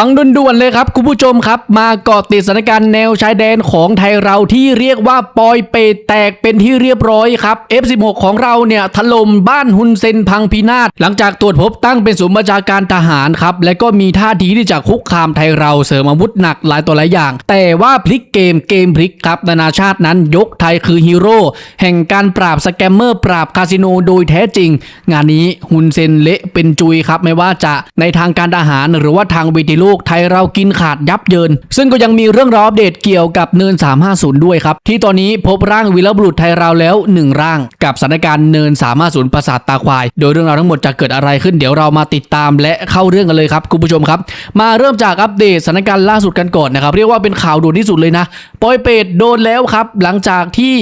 ฟังด่วนๆเลยครับคุณผู้ชมครับ มาเกาะติดสถานการณ์แนวชายแดนของไทยเราที่เรียกว่าปอยเปตแตกเป็นที่เรียบร้อยครับ F16 ของเราเนี่ยถล่มบ้านฮุนเซนพังพินาศหลังจากตรวจพบตั้งเป็นศูนย์บัญชาการทหารครับ และก็มีท่าทีที่จะคุกคามไทยเราเสริมอาวุธหนักหลายต่อหลายอย่าง แต่ว่าพลิกเกมเกมพลิกครับนานาชาตินั้นยกไทยคือฮีโร่แห่งการปราบสแกมเมอร์ ปราบคาสิโนโดยแท้จริง งานนี้ฮุนเซนเละเป็นจุยครับไม่ว่าจะในทางการทหารหรือว่าทางเวทีโลกไทยเรากินขาดยับเยิน ซึ่งก็ยังมีเรื่องราวอัปเดตเกี่ยวกับเนิน 350 ด้วยครับ ที่ตอนนี้พบร่างวีรบุรุษไทยเราแล้ว 1 ร่าง กับสถานการณ์เนิน 350 ประสาทตาควาย โดยเรื่องราวทั้งหมดจะเกิดอะไรขึ้นเดี๋ยวเรามาติดตามและเข้าเรื่องกันเลยครับคุณผู้ชมครับ มาเริ่มจากอัปเดตสถานการณ์ล่าสุดกันก่อนนะครับเรียกว่าเป็นข่าวด่วนที่สุดเลยนะปอยเปตโดนแล้วครับ หลังจากที่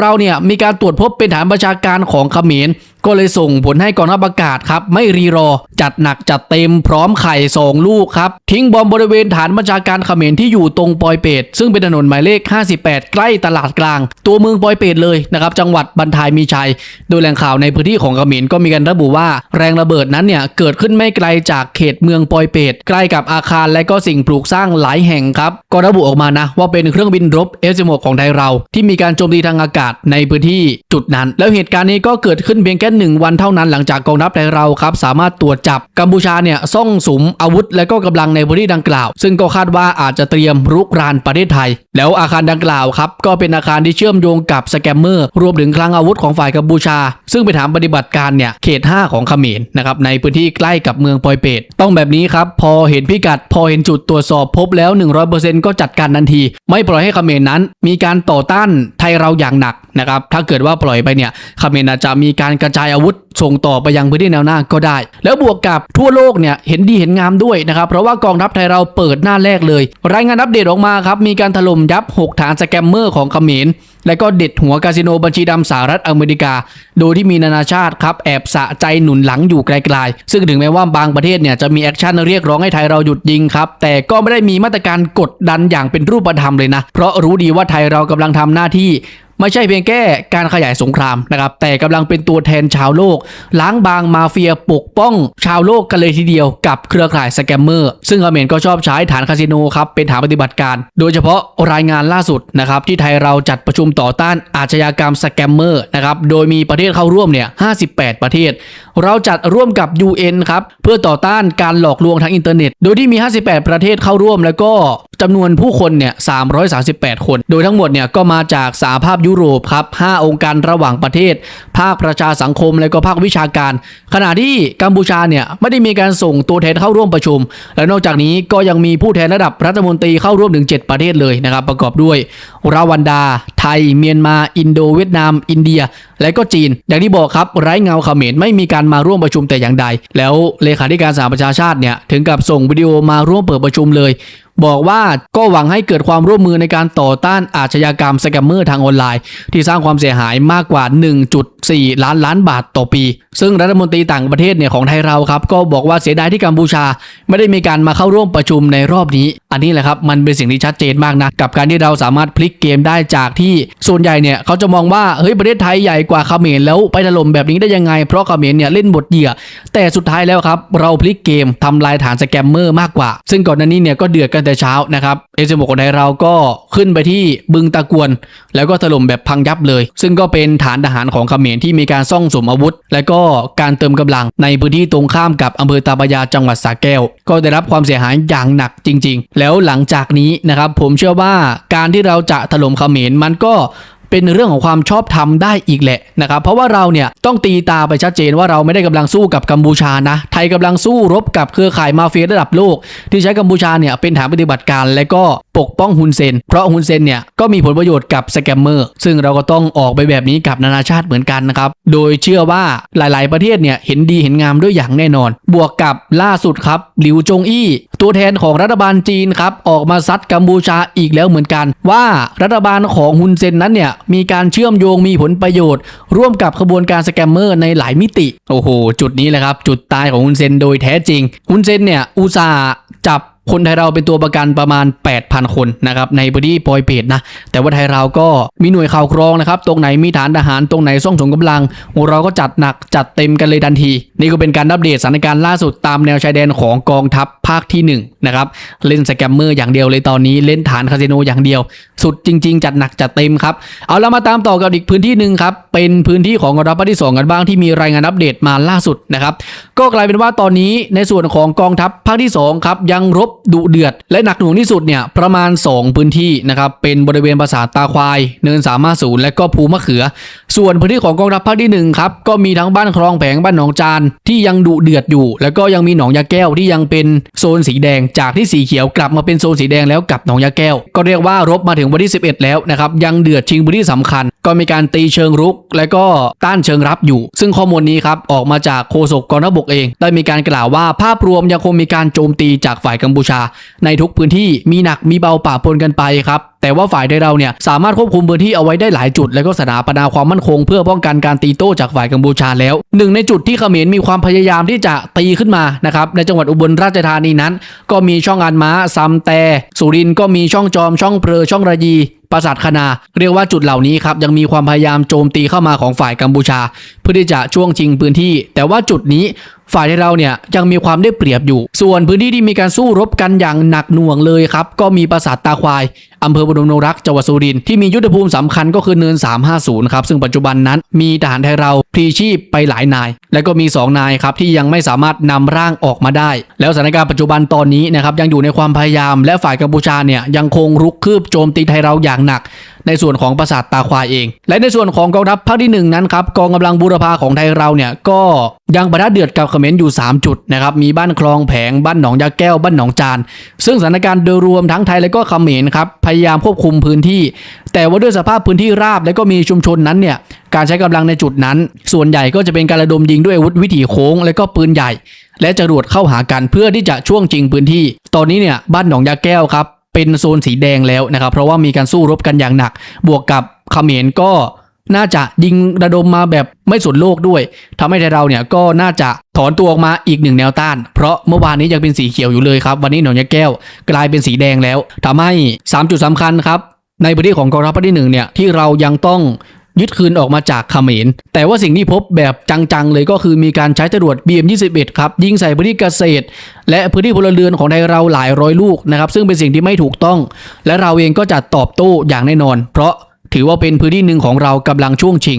เราเนี่ยมีการตรวจพบเป็นฐานประชาการของเขมร ก็เลยส่งผลให้กองทัพอากาศครับไม่รีรอ จัดหนักจัดเต็มพร้อมไข่สองลูกครับ ทิ้งบอมบริเวณฐานบัญชาการเขมรที่อยู่ตรงปอยเปตซึ่งเป็นถนนหมายเลข 58 ใกล้ตลาดกลาง ตัวเมืองปอยเปตเลยนะครับจังหวัดบันทายมีชัย โดยแหล่งข่าวในพื้นที่ของเขมรก็มีการระบุว่าแรงระเบิดนั้นเนี่ยเกิดขึ้นไม่ไกลจากเขตเมืองปอยเปตใกล้กับอาคารและก็สิ่งปลูกสร้างหลายแห่งครับก็ระบุออกมานะว่าเป็นเครื่องบินรบ F16 ของไทยเรา ที่มีการโจมตีทางอากาศในพื้นที่จุดนั้น แล้วเหตุการณ์นี้ก็เกิดขึ้นเพียงแค่หนึ่งวันเท่านั้นหลังจากกองทัพไทยเราครับสามารถตรวจจับกัมพูชาเนี่ยซ่องสุมอาวุธ และก็กำลังในพื้นที่ดังกล่าว ซึ่งก็คาดว่าอาจจะเตรียมรุกรานประเทศไทย แล้วอาคารดังกล่าวครับก็เป็นอาคารที่เชื่อมโยงกับสแกมเมอร์รวมถึงคลังอาวุธของฝ่ายกัมพูชา ซึ่งเป็นฐานปฏิบัติการเนี่ยเขต 5 ของเขมรนะครับในพื้นที่ใกล้กับเมืองปอยเปตต้องแบบนี้ครับพอเห็นพิกัด พอเห็นจุดตรวจสอบพบแล้ว 100%ก็จัดการทันที ไม่ปล่อยให้เขมรนั้น มีการต่อต้านไทยเราอย่างหนักนะครับถ้าเกิดว่าปล่อยไปเนี่ยเขมรอาจจะมีการกระจายอาวุธส่งต่อไปยังพื้นที่แนวหน้าก็ได้ แล้วบวกกับทั่วโลกเนี่ยเห็นดีเห็นงามด้วยนะครับเพราะว่ากองทัพไทยเราเปิดหน้าแรกเลย รายงานอัปเดตออกมาครับมีการถล่มยับ 6 ฐานสแกมเมอร์ของเขมรและก็เด็ดหัวคาสิโนบัญชีดำสหรัฐอเมริกา โดยที่มีนานาชาติครับแอบสะใจหนุนหลังอยู่ไกลๆ ซึ่งถึงแม้ว่าบางประเทศเนี่ยจะมีแอคชั่นเรียกร้องให้ไทยเราหยุดยิงครับ แต่ก็ไม่ได้มีมาตรการกดดันอย่างเป็นรูปธรรมเลยนะ เพราะรู้ดีว่าไทยเรากำลังทำหน้าที่ ไม่ใช่เพียงแค่การขยายสงครามนะครับแต่กำลังเป็นตัวแทนชาวโลก ล้างบางมาเฟียปกป้องชาวโลกกันเลยทีเดียวกับเครือข่ายสแกมเมอร์ซึ่งอเมรก็ชอบใช้ฐานคาสิโนครับเป็นฐานปฏิบัติการ โดยเฉพาะรายงานล่าสุดนะครับที่ไทยเราจัดประชุมต่อต้านอาชญากรรมสแกมเมอร์นะครับโดยมีประเทศเข้าร่วมเนี่ย58 ประเทศ เราจัดร่วมกับ UN ครับเพื่อต่อต้านการหลอกลวงทางอินเทอร์เน็ต โดยที่มี 58 ประเทศเข้าร่วมแล้วก็จำนวนผู้คนเนี่ย 338 คน โดยทั้งหมดเนี่ยก็มาจากสหภาพยุโรปครับ 5 องค์การระหว่างประเทศ ภาคประชาสังคม และก็ภาควิชาการ ขณะที่กัมพูชาเนี่ยไม่ได้มีการส่งตัวแทนเข้าร่วมประชุม และนอกจากนี้ก็ยังมีผู้แทนระดับรัฐมนตรีเข้าร่วมถึง 7 ประเทศเลยนะครับ ประกอบด้วยรวันดา ไทย เมียนมา อินโดเวียดนาม อินเดีย และก็จีน อย่างที่บอกครับไร้เงาเขมรไม่มีการมาร่วมประชุมแต่อย่างใด แล้วเลขาธิการสหประชาชาติเนี่ยถึงกับส่งวิดีโอมาร่วมเปิดประชุมเลย บอกว่าก็หวังให้เกิดความร่วมมือในการต่อต้านอาชญากรรมสแกมเมอร์ทางออนไลน์ ที่สร้างความเสียหายมากกว่า 1.4 ล้านล้านบาทต่อปี ซึ่งรัฐมนตรีต่างประเทศเนี่ยของไทยเราครับ ก็บอกว่าเสียดายที่กัมพูชา ไม่ได้มีการมาเข้าร่วมประชุมในรอบนี้ อันนี้แหละครับมันเป็นสิ่งที่ชัดเจนมากนะกับการที่เราสามารถพลิกเกมได้จากที่ส่วนใหญ่เนี่ยเขาจะมองว่าเฮ้ยประเทศไทยใหญ่กว่าเขมรแล้วไปถล่มแบบนี้ได้ยังไง เพราะเขมรเนี่ยเล่นบทเหยื่อ แต่สุดท้ายแล้วครับเราพลิกเกมทำลายฐานสแกมเมอร์มากกว่า ซึ่งก่อนหน้านี้เนี่ยก็เดือดกันแต่เช้านะครับเอเจมคนไทยเราก็ขึ้นไปที่บึงตะกวน แล้วก็ถล่มแบบพังยับเลย ซึ่งก็เป็นฐานทหารของเขมรที่มีการซ่องสมอาวุธ และก็การเติมกำลังในพื้นที่ตรงข้ามกับอำเภอตาบยาจังหวัดสระแก้ว ก็ได้รับความเสียหายอย่างหนักจริง ๆ แล้วหลังจากนี้นะครับผมเชื่อว่าการที่เราจะถล่มเขมรมันก็ เป็นเรื่องของความชอบธรรมได้อีกแหละนะครับเพราะว่าเราเนี่ยต้องตีตาไปชัดเจนว่าเราไม่ได้กำลังสู้กับกัมพูชานะไทยกำลังสู้รบกับเครือข่ายมาเฟียระดับโลก ที่ใช้กัมพูชาเนี่ยเป็นฐานปฏิบัติการและก็ ปกป้องฮุนเซน เพราะฮุนเซนเนี่ยก็มีผลประโยชน์กับสแกมเมอร์ซึ่งเราก็ต้องออกไปแบบนี้กับนานาชาติเหมือนกันนะครับ โดยเชื่อว่าหลาย ๆ ประเทศเนี่ยเห็นดีเห็นงามด้วยอย่างแน่นอน บวกกับล่าสุดครับหลิวจงอี้ ตัวแทนของรัฐบาลจีนครับออกมาซัดกัมพูชาอีกแล้วเหมือนกัน ว่ารัฐบาลของฮุนเซนนั้นเนี่ยมีการเชื่อมโยงมีผลประโยชน์ ร่วมกับขบวนการสแกมเมอร์ในหลายมิติ โอ้โห จุดนี้แหละครับ จุดตายของฮุนเซนโดยแท้จริงฮุนเซนเนี่ยอุตส่าห์จับ คนไทยเราเป็นตัวประกันประมาณ 8,000 คนนะครับในพื้นที่ปอยเปตนะแต่ว่าไทยเราก็มีหน่วยข่าวกรองนะครับตรงไหนมีฐานทหารตรงไหนซ่องสมกำลัง เราก็จัดหนักจัดเต็มกันเลยทันที นี่ก็เป็นการอัปเดตสถานการณ์ล่าสุดตามแนวชายแดนของกองทัพภาคที่หนึ่งนะครับเล่นสแกมเมอร์อย่างเดียวเลยตอนนี้เล่นฐานคาสิโนอย่างเดียว สุดจริง ๆ จัดหนักจัดเต็มครับเอาแล้วมาตามต่อกับอีกพื้นที่หนึ่งครับ เป็นพื้นที่ของกองทัพภาคที่ 2 กันบ้างที่มีรายงานอัปเดตมาล่าสุดนะครับ ก็กลายเป็นว่าตอนนี้ในส่วนของกองทัพภาคที่2ครับยังรบดุเดือด และหนักหน่วงที่สุดเนี่ยประมาณ 2 พื้นที่นะครับเป็นบริเวณปราสาทตาควาย เนินสามารถศูนย์และก็ภูมะเขือ ส่วนพื้นที่ของกองทัพภาคที่1ครับก็มีทั้งบ้านคลองแผงบ้านหนองจานที่ยังดุเดือดอยู่ แล้วก็ยังมีหนองยาแก้วที่ยังเป็นโซนสีแดงจากที่สีเขียวกลับมาเป็นโซนสีแดงแล้วกับหนองยาแก้ว ก็เรียกว่ารบมาถึงวันที่ 11 แล้วนะครับยังเดือดชิงพื้นที่สำคัญ ก็มีการตีเชิงรุกและก็ต้านเชิงรับอยู่ ซึ่งข้อมูลนี้ครับออกมาจากโฆษกกองทัพบกเอง ได้มีการกล่าวว่าภาพรวมยังคงมีการโจมตีจากฝ่ายกัมพูชา ในทุกพื้นที่มีหนักมีเบาป่าปนกันไปครับแต่ว่าฝ่ายไทยเราเนี่ยสามารถควบคุมพื้นที่เอาไว้ได้หลายจุด และก็สถาปนาความมั่นคง เพื่อป้องกันการตีโต้จากฝ่ายกัมพูชาแล้วหนึ่งในจุดที่เขมรมีความพยายามที่จะตีขึ้นมานะครับในจังหวัดอุบลราชธานีนั้น ก็มีช่องอันม้าซัมแต่สุรินก็มีช่องจอมช่องเพลอช่องระยี ปราสาทคณา เรียกว่าจุดเหล่านี้ครับยังมีความพยายามโจมตีเข้ามาของฝ่ายกัมพูชา เพื่อที่จะช่วงชิงพื้นที่ แต่ว่าจุดนี้ฝ่ายเราเนี่ยยังมีความได้เปรียบอยู่ ส่วนพื้นที่ที่มีการสู้รบกันอย่างหนักหน่วงเลยครับ ก็มีปราสาทตาควายอำเภอบรมนรักจังหวัดสุรินทร์ที่มียุทธภูมิสำคัญก็คือเนิน 350 ครับ ซึ่งปัจจุบันนั้นมีทหารไทยเรา พลีชีพไปหลายนาย และก็มี 2 นายครับที่ยังไม่สามารถนำร่างออกมาได้ แล้วสถานการณ์ปัจจุบันตอนนี้นะครับยังอยู่ในความพยายามและฝ่ายกัมพูชาเนี่ยยังคงรุกคืบโจมตีไทยเราอย่างหนัก ในส่วนของปราสาทตาควายเอง และในส่วนของกองทัพภาคที่หนึ่งนั้นครับกองกำลังบูรพาของไทยเราเนี่ยก็ยังประทัดเดือดกับเขมรอยู่ 3 จุดนะครับมีบ้านคลองแผงบ้านหนองยาแก้วบ้านหนองจาน ซึ่งสถานการณ์โดยรวมทั้งไทยและก็เขมรครับพยายามควบคุมพื้นที่ แต่ว่าด้วยสภาพพื้นที่ราบและก็มีชุมชนนั้นเนี่ยการใช้กำลังในจุดนั้น ส่วนใหญ่ก็จะเป็นการระดมยิงด้วยอาวุธวิถีโค้ง และก็ปืนใหญ่ และจรวดเข้าหากันเพื่อที่จะช่วงจริงพื้นที่ ตอนนี้เนี่ยบ้านหนองยาแก้วครับเป็นโซนสีแดงแล้วนะครับ เพราะว่ามีการสู้รบกันอย่างหนัก บวกกับเขมรก็น่าจะยิงระดมมาแบบไม่สนโลกด้วยทำให้ไทยเราเนี่ยก็น่าจะถอนตัวออกมาอีกหนึ่งแนวต้าน เพราะเมื่อวานนี้ยังเป็นสีเขียวอยู่เลยครับ วันนี้หนองยาแก้วกลายเป็นสีแดงแล้วทำให้ 3 จุดสำคัญครับในพื้นที่ของกองทัพภาคที่หนึ่งเนี่ยที่เรายังต้อง ยึดคืนออกมาจากเขมร แต่ว่าสิ่งที่พบแบบจังๆเลยก็คือมีการใช้จรวด BM21 ครับยิงใส่พื้นที่เกษตร และพื้นที่พลเรือนของไทยเราหลายร้อยลูกนะครับซึ่งเป็นสิ่งที่ไม่ถูกต้อง และเราเองก็จะตอบโต้อย่างแน่นอน เพราะถือว่าเป็นพื้นที่หนึ่งของเรากำลังช่วงชิง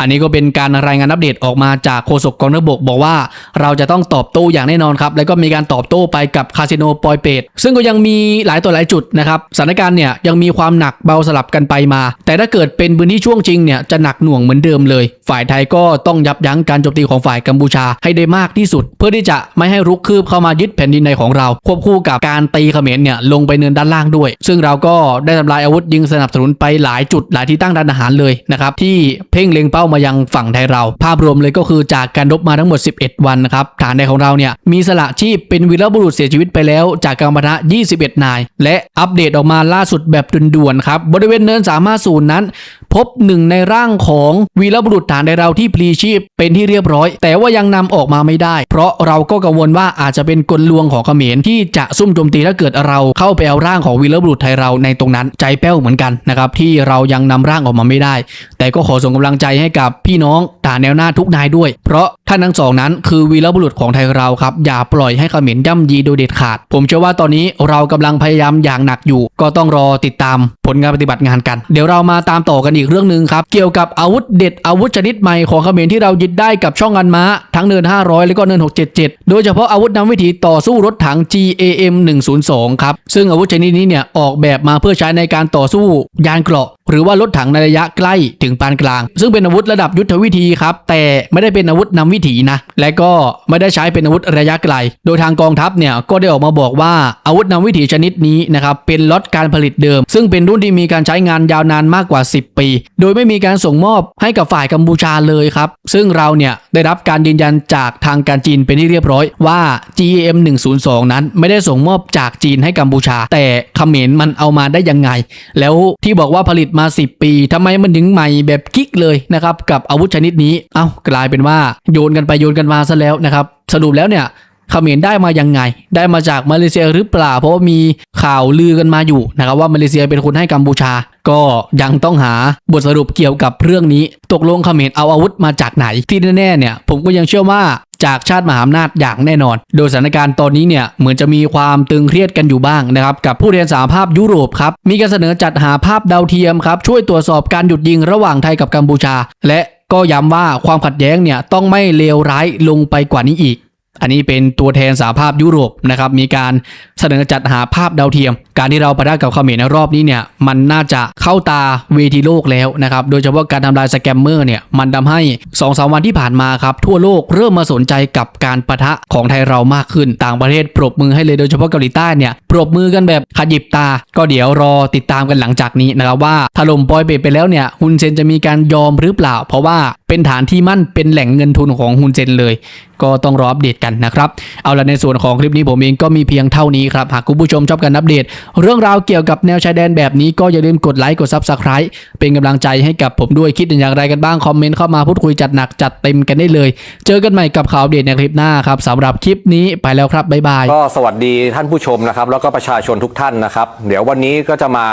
อันนี้ก็เป็นการรายงานอัปเดตออกมาจากโฆษกกองทัพบกบอกว่า เราจะต้องตอบโต้อย่างแน่นอนครับแล้วก็มีการตอบโต้ไปกับคาสิโนปอยเปตซึ่งก็ยังมีหลายต่อหลายจุดนะครับสถานการณ์เนี่ยยังมีความหนักเบาสลับกันไปมา แต่ถ้าเกิดเป็นพื้นที่ช่วงจริงเนี่ยจะหนักหน่วงเหมือนเดิมเลย ฝ่ายไทยก็ต้องยับยั้งการโจมตีของฝ่ายกัมพูชาให้ได้มากที่สุด เพื่อที่จะไม่ให้รุกคืบเข้ามายึดแผ่นดินในของเรา ควบคู่กับการตีเขมรเนี่ยลงไปเนินด้านล่างด้วย ซึ่งเราก็ได้ทำลายอาวุธยิงสนับสนุนไปหลายจุดหลายที่ตั้งด้านอาหารเลยนะครับที่เพ่งเล็งเป้าามายังฝั่งไทยเรา ภาพรวมเลยก็คือจากการรบมาทั้งหมด 11 วันนะครับฐานในของเราเนี่ยมีสละชีพเป็นวีรบุรุษเสียชีวิตไปแล้ว จากการปะทะ 21 นาย และอัปเดตออกมาล่าสุดแบบด่วนๆครับบริเวณเนิน350นั้น พบหนึ่งในร่างของวีรบุรุษฐานในเราที่พลีชีพเป็นที่เรียบร้อย แต่ว่ายังนำออกมาไม่ได้ เพราะเราก็กังวลว่าอาจจะเป็นกลลวงของเขมรที่จะซุ่มโจมตีถ้าเกิดเราเข้าไปเอาร่างของวีรบุรุษไทยเราในตรงนั้นใจแป้วเหมือนกันนะครับที่เรายังนำร่างออกมาไม่ได้ แต่ก็ขอส่งกำลังใจให้กับพี่น้องฐานแนวหน้าทุกนายด้วย เพราะท่านทั้งสองนั้นคือวีรบุรุษของไทยเราครับอย่าปล่อยให้เขมรย่ำยีโดยเด็ดขาด ผมเชื่อว่าตอนนี้เรากำลังพยายามอย่างหนักอยู่ ก็ต้องรอติดตามผลงานปฏิบัติงานกัน เดี๋ยวเรามาตามต่อกันอีกเรื่องหนึ่งครับ เกี่ยวกับอาวุธเด็ดอาวุธชนิดใหม่ของเขมรที่เรายึดได้กับช่องอันม้าทั้งเนิน 500 แล้วก็เนิน 677 โดยเฉพาะอาวุธนำวิถีต่อสู้รถถัง GAM 102 ครับ ซึ่งอาวุธชนิดนี้เนี่ยออกแบบมาเพื่อใช้ในการต่อสู้ยานเกราะ หรือว่ารถถังในระยะใกล้ถึงปานกลาง ซึ่งเป็นอาวุธระดับยุทธวิธีครับแต่ไม่ได้เป็นอาวุธนำวิถีนะและก็ไม่ได้ใช้เป็นอาวุธระยะไกล โดยทางกองทัพเนี่ยก็ได้ออกมาบอกว่าอาวุธนำวิถีชนิดนี้นะครับเป็นล็อตการผลิตเดิม ซึ่งเป็นรุ่นที่มีการใช้งานยาวนานมากกว่า 10 ปีโดยไม่มีการส่งมอบให้กับฝ่ายกัมพูชาเลยครับ ซึ่งเราเนี่ยได้รับการยืนยันจากทางการจีนเป็นที่เรียบร้อยว่า GM 102 นั้นไม่ได้ส่งมอบจากจีนให้กัมพูชา แต่เขมรมันเอามาได้ยังไง แล้วที่บอกว่าผลิตมา 10 ปีทำไมมันถึงใหม่แบบกิ๊กเลยนะครับกับอาวุธชนิดนี้ เอ้ากลายเป็นว่าโยนกันไปโยนกันมาซะแล้วนะครับสรุปแล้วเนี่ย เขมรได้มายังไง ได้มาจากมาเลเซียหรือเปล่า เพราะว่ามีข่าวลือกันมาอยู่นะครับว่ามาเลเซียเป็นคนให้กัมพูชา ก็ยังต้องหาบทสรุปเกี่ยวกับเรื่องนี้ ตกลงเขมรเอาอาวุธมาจากไหนที่แน่ๆเนี่ยผมก็ยังเชื่อว่าจากชาติมหาอำนาจอย่างแน่นอน โดยสถานการณ์ตอนนี้เนี่ยเหมือนจะมีความตึงเครียดกันอยู่บ้างนะครับกับผู้เรียนสาภาพยุโรปครับมีการเสนอจัดหาภาพดาวเทียมครับช่วยตรวจสอบการหยุดยิงระหว่างไทยกับกัมพูชา และก็ย้ำว่าความขัดแย้งเนี่ยต้องไม่เลวร้ายลงไปกว่านี้อีก อันนี้เป็นตัวแทนสาภาพยุโรปนะครับมีการเสนอจัดหาภาพดาวเทียม การที่เราปะทะกับเขมรในรอบนี้เนี่ยมันน่าจะเข้าตาเวทีโลกแล้วนะครับโดยเฉพาะการทำลายสแกมเมอร์เนี่ยมันทำให้2อสวันที่ผ่านมาครับทั่วโลกเริ่มมาสนใจกับการปะทะของไทยเรามากขึ้นต่างประเทศปรบมือให้เลยโดยเฉพาะเกาหลีใต้เนี่ยปรบมือกันแบบขยิบตา ก็เดี๋ยวรอติดตามกันหลังจากนี้นะครับว่าถล่มปอยเปตไปแล้วเนี่ยฮุนเซนจะมีการยอมหรือเปล่า เพราะว่า เป็นฐานที่มั่นเป็นแหล่งเงินทุนของฮุนเซนเลย ก็ต้องรออัปเดตกันนะครับ เอาละในส่วนของคลิปนี้ผมเองก็มีเพียงเท่านี้ครับ หากคุณผู้ชมชอบการอัปเดต เรื่องราวเกี่ยวกับแนวชายแดนแบบนี้ก็อย่าลืมกดไลค์กด Subscribe เป็นกำลังใจให้กับผมด้วยคิดอย่างไรกันบ้างคอมเมนต์เข้ามาพูดคุยจัดหนักจัดเต็มกันได้เลย เจอกันใหม่กับข่าวเดตในคลิปหน้าครับสำหรับคลิปนี้ไปแล้วครับบ๊ายบายก็สวัสดีท่านผู้ชมนะครับ แล้วก็ประชาชนทุกท่านนะครับ เดี๋ยววันนี้ก็จะมา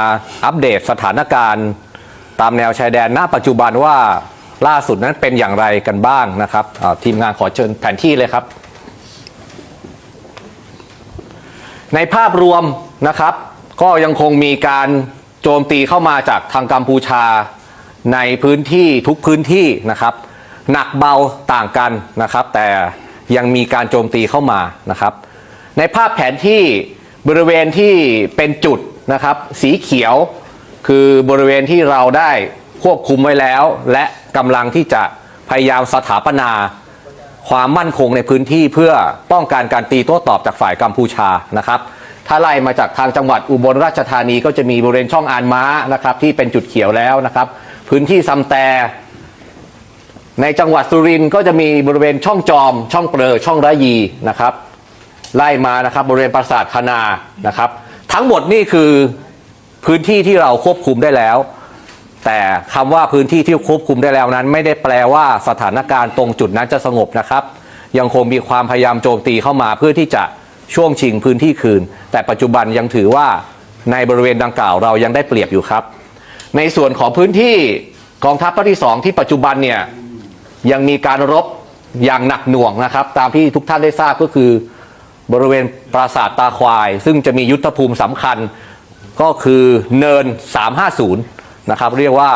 อัปเดตสถานการณ์ ตามแนวชายแดนณปัจจุบันว่า ล่าสุดนั้นเป็นอย่างไรกันบ้างนะครับทีมงานขอเชิญแผนที่เลยครับ ในภาพรวมนะครับ ก็ยังคงมีการโจมตีเข้ามาจากทางกัมพูชาในพื้นที่ทุกพื้นที่นะครับ หนักเบาต่างกันนะครับ แต่ยังมีการโจมตีเข้ามานะครับ ในภาพแผนที่บริเวณที่เป็นจุดนะครับ สีเขียวคือบริเวณที่เราได้ควบคุมไว้แล้ว และ กำลังที่จะพยายามสถาปนาความมั่นคงในพื้นที่เพื่อป้องกันการตีโต้ตอบจากฝ่ายกัมพูชานะครับถ้าไล่มาจากทางจังหวัดอุบลราชธานีก็จะมีบริเวณช่องอานม้านะครับที่เป็นจุดเขียวแล้วนะครับ พื้นที่ซำแต่ในจังหวัดสุรินทร์ก็จะมีบริเวณช่องจอม ช่องเปลอช่องระยีนะครับ ไล่มานะครับบริเวณปราสาทคณานะครับ ทั้งหมดนี่คือพื้นที่ที่เราควบคุมได้แล้ว แต่คำว่าพื้นที่ที่ควบคุมได้แล้วนั้น ไม่ได้แปลว่าสถานการณ์ตรงจุดนั้นจะสงบนะครับ ยังคงมีความพยายามโจมตีเข้ามาเพื่อที่จะช่วงชิงพื้นที่คืน แต่ปัจจุบันยังถือว่าในบริเวณดังกล่าวเรายังได้เปรียบอยู่ครับ ในส่วนของพื้นที่กองทัพภาคที่สองที่ปัจจุบันเนี่ยยังมีการรบอย่างหนักหน่วงนะครับ ตามที่ทุกท่านได้ทราบก็คือบริเวณปราสาทตาควาย ซึ่งจะมียุทธภูมิสำคัญก็คือเนิน 350 นะครับเรียกว่า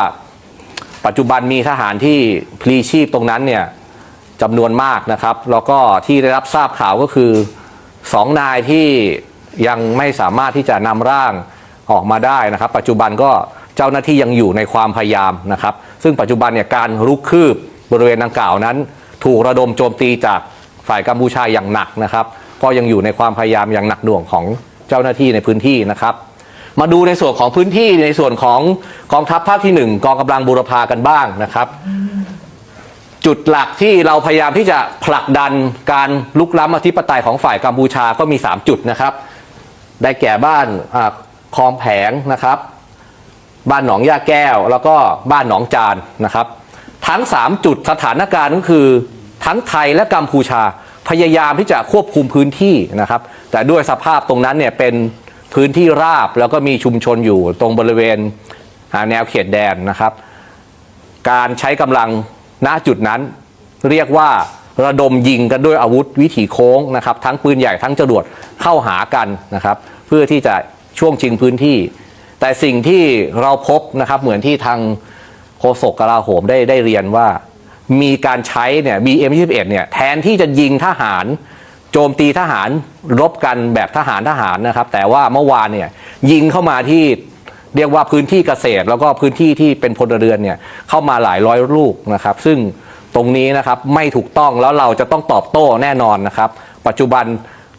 ปัจจุบันมีทหารที่พลีชีพตรงนั้นเนี่ยจำนวนมากนะครับแล้วก็ที่ได้รับทราบข่าวก็คือสองนายที่ยังไม่สามารถที่จะนำร่างออกมาได้นะครับ ปัจจุบันก็เจ้าหน้าที่ยังอยู่ในความพยายามนะครับ ซึ่งปัจจุบันเนี่ยการรุกคืบบริเวณดังกล่าวนั้น ถูกระดมโจมตีจากฝ่ายกัมพูชาอย่างหนักนะครับ ก็ยังอยู่ในความพยายามอย่างหนักหน่วงของเจ้าหน้าที่ในพื้นที่นะครับ มาดูในส่วนของพื้นที่ในส่วนของกองทัพภาคที่หนึ่งกองกำลังบูรพากันบ้างนะครับ จุดหลักที่เราพยายามที่จะผลักดันการลุกล้ำอธิปไตยของฝ่ายกัมพูชาก็มี 3 จุดนะครับ ได้แก่บ้านคลองแผงนะครับ บ้านหนองยาแก้ว แล้วก็บ้านหนองจานนะครับ ทั้ง 3 จุดสถานการณ์ก็คือทั้งไทยและกัมพูชาพยายามที่จะควบคุมพื้นที่นะครับ แต่ด้วยสภาพตรงนั้นเนี่ยเป็น พื้นที่ราบแล้วก็มีชุมชนอยู่ตรงบริเวณแนวเขตแดนนะครับ การใช้กำลังณจุดนั้น เรียกว่าระดมยิงกันด้วยอาวุธวิถีโค้งนะครับ ทั้งปืนใหญ่ทั้งจรวดเข้าหากันนะครับ เพื่อที่จะช่วงชิงพื้นที่ แต่สิ่งที่เราพบนะครับเหมือนที่ทางโฆษกกลาโหมได้ได้เรียนว่า มีการใช้เนี่ย BM21 เนี่ยแทนที่จะยิงทหาร โจมตีทหารรบกันแบบทหารทหารนะครับ แต่ว่าเมื่อวานเนี่ยยิงเข้ามาที่เรียกว่าพื้นที่เกษตร แล้วก็พื้นที่ที่เป็นพลเรือนเนี่ยเข้ามาหลายร้อยลูกนะครับ ซึ่งตรงนี้นะครับไม่ถูกต้องแล้วเราจะต้องตอบโต้แน่นอนนะครับ ปัจจุบัน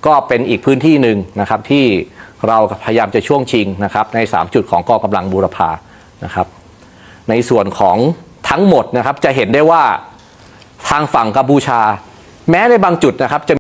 ก็เป็นอีกพื้นที่หนึ่งนะครับที่เราพยายามจะช่วงชิงนะครับใน 3 จุดของกองกำลังบูรพานะครับ ในส่วนของทั้งหมดนะครับจะเห็นได้ว่าทางฝั่งกัมพูชา แม้ในบางจุดนะครับจะ